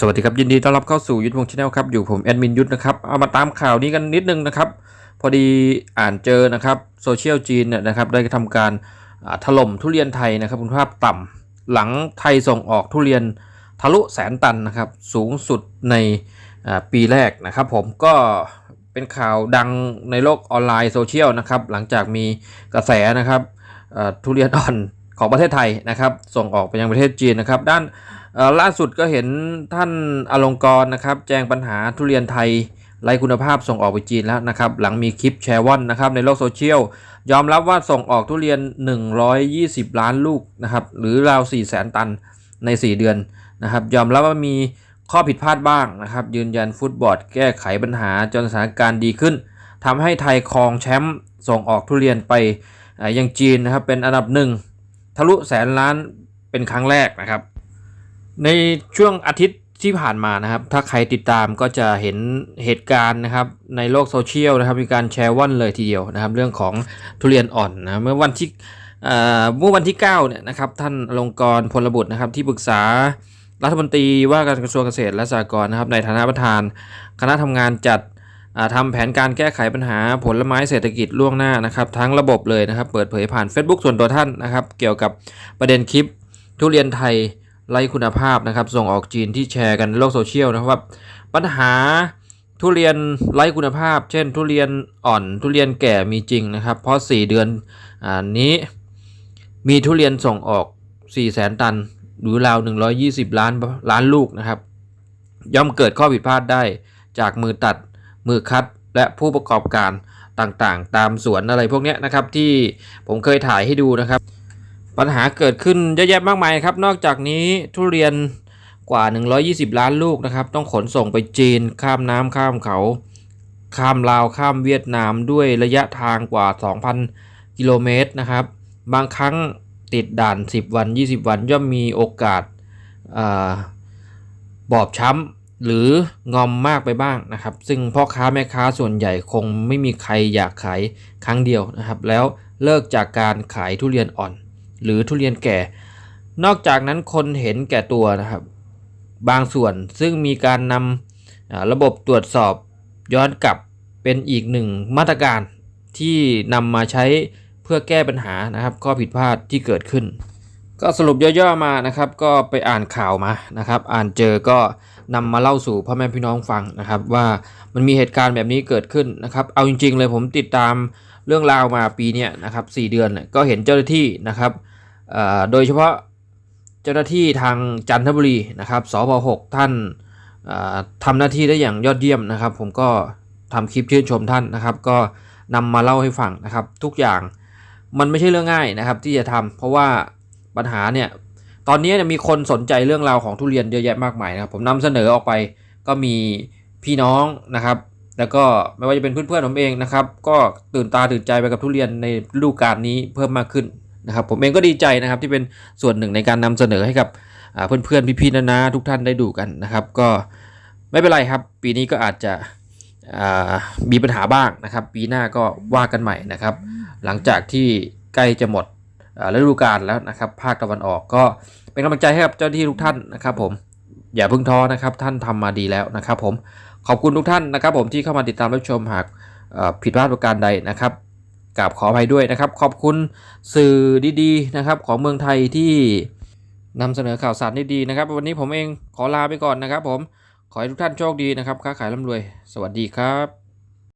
สวัสดีครับยินดีต้อนรับเข้าสู่ยุทธวงศ์ชาแนลครับอยู่ผมแอดมินยุทธนะครับเอามาตามข่าวนี้กันนิดนึงนะครับพอดีอ่านเจอนะครับโซเชียลจีนเนี่ยนะครับได้ทำการถล่มทุเรียนไทยนะครับคุณภาพต่ำหลังไทยส่งออกทุเรียนทะลุแสนตันนะครับสูงสุดในปีแรกนะครับผมก็เป็นข่าวดังในโลกออนไลน์โซเชียลนะครับหลังจากมีกระแสนะครับทุเรียนอ่อน ของประเทศไทยนะครับ ส่งออกไปยังประเทศจีนนะครับ ด้านล่าสุดก็เห็นท่านอลงกรนะครับ แจ้งปัญหาทุเรียนไทยไร้คุณภาพส่งออกไปจีนแล้วนะครับ หลังมีคลิปแชร์ว่อนนะครับในโลกโซเชียล ยอมรับว่าส่งออกทุเรียน 120 ล้านลูกนะครับ หรือราว 4 0 0แสนตันใน 4 เดือนนะครับ ยอมรับว่ามีข้อผิดพลาดบ้างนะครับ ยืนยันฟุตบอร์ดแก้ไขปัญหาจนสถานการณ์ดีขึ้นทำให้ไทยครองแชมป์ส่งออกทุเรียนไปยังจีนนะครับเป็นอันดับหนึ่ง ทะลุแสนล้านเป็นครั้งแรกนะครับ ในช่วงอาทิตย์ที่ผ่านมานะครับ ถ้าใครติดตามก็จะเห็นเหตุการณ์นะครับในโลกโซเชียลนะครับมีการแชร์ว่อนเลยทีเดียวนะครับ เรื่องของทุเรียนอ่อนนะเมื่อวันที่เมื่อวันที่9เนี่ยนะครับท่านลงกรพลบุตรนะครับที่ปรึกษารัฐมนตรีว่าการกระทรวงเกษตรและสหกรณ์นะครับในฐานะประธาน คณะทำงานจัด ทำแผนการแก้ไขปัญหาผลไม้เศรษฐกิจล่วงหน้านะครับทั้งระบบเลยนะครับ เปิดเผยผ่าน Facebook ส่วนตัวท่านนะครับ เกี่ยวกับประเด็นคลิป ทุเรียนไทยไร้คุณภาพนะครับ ส่งออกจีนที่แชร์กันในโลกโซเชียลนะครับว่าปัญหาทุเรียนไร้คุณภาพ เช่น ทุเรียนอ่อนทุเรียนแก่มีจริงนะครับ เพราะ 4 เดือนอนี้มีทุเรียนส่งออก 4 0 0แสนตัน หรือราว 120 ล้านล้านลูกนะครับ ย่อมเกิดข้อผิดพลาดได้จากมือตัด มือคัดและผู้ประกอบการต่างๆ ตามสวนอะไรพวกนี้นะครับที่ผมเคยถ่ายให้ดูนะครับ ปัญหาเกิดขึ้นเยอะแยะมากมายครับ นอกจากนี้ทุเรียนกว่า 120 ล้านลูกนะครับ ต้องขนส่งไปจีนข้ามน้ำข้ามเขา ข้ามลาวข้ามเวียดนามด้วยระยะทางกว่า 2,000 กิโลเมตรนะครับ บางครั้งติดด่าน 10 วัน 20 วันย่อมมีโอกาสาบอบช้ำ หรืองอมมากไปบ้างนะครับ ซึ่งพ่อค้าแม่ค้าส่วนใหญ่คงไม่มีใครอยากขายครั้งเดียวนะครับ แล้วเลิกจากการขายทุเรียนอ่อน หรือทุเรียนแก่ นอกจากนั้นคนเห็นแก่ตัวนะครับ บางส่วนซึ่งมีการนำระบบตรวจสอบย้อนกลับเป็นอีกหนึ่งมาตรการที่นำมาใช้เพื่อแก้ปัญหานะครับ ข้อผิดพลาดที่เกิดขึ้น ก็สรุปย่อๆมานะครับ ก็ไปอ่านข่าวมานะครับ อ่านเจอก็ นำมาเล่าสู่พ่อแม่พี่น้องฟังนะครับ ว่ามันมีเหตุการณ์แบบนี้เกิดขึ้นนะครับ เอาจริง ๆ เลยผมติดตามเรื่องราวมาปีนี้นะครับ4เดือนเนี่ยก็เห็นเจ้าหน้าที่นะครับโดยเฉพาะเจ้าหน้าที่ทางจันทบุรีนะครับสพ6ท่านเอ่อทำหน้าที่ได้อย่างยอดเยี่ยมนะครับ ผมก็ทำคลิปชื่นชมท่านนะครับ ก็นำมาเล่าให้ฟังนะครับ ทุกอย่างมันไม่ใช่เรื่องง่ายนะครับที่จะทำเพราะว่าปัญหาเนี่ย ตอนนี้มีคนสนใจเรื่องราวของทุเรียนเยอะแยะมากมายนะครับผมนำเสนอออกไปก็มีพี่น้องนะครับ แล้วก็ไม่ว่าจะเป็นเพื่อนๆผมเองนะครับ ก็ตื่นตาตื่นใจไปกับทุเรียนในฤดูกาลนี้เพิ่มมากขึ้นนะครับ ผมเองก็ดีใจนะครับที่เป็นส่วนหนึ่งในการนำเสนอให้กับเพื่อนๆพี่ๆนานาทุกท่านได้ดูกันนะครับ ก็ไม่เป็นไรครับ ปีนี้ก็อาจจะมีปัญหาบ้างนะครับ ปีหน้าก็ว่ากันใหม่นะครับ หลังจากที่ใกล้จะหมด ฤดูกาลแล้วนะครับ ภาคตะวันออกก็เป็นกำลังใจให้กับเจ้าหน้าที่ทุกท่านนะครับผมอย่าเพิ่งท้อนะครับท่านทำมาดีแล้วนะครับผมขอบคุณทุกท่านนะครับ ผมที่เข้ามาติดตามรับชมหากผิดพลาดประการใดนะครับกราบขออภัยด้วยนะครับ ขอบคุณสื่อดีๆนะครับ ของเมืองไทยที่นำเสนอข่าวสารดีๆนะครับ วันนี้ผมเองขอลาไปก่อนนะครับ ผมขอให้ทุกท่านโชคดีนะครับค้าขายร่ำรวย สวัสดีครับ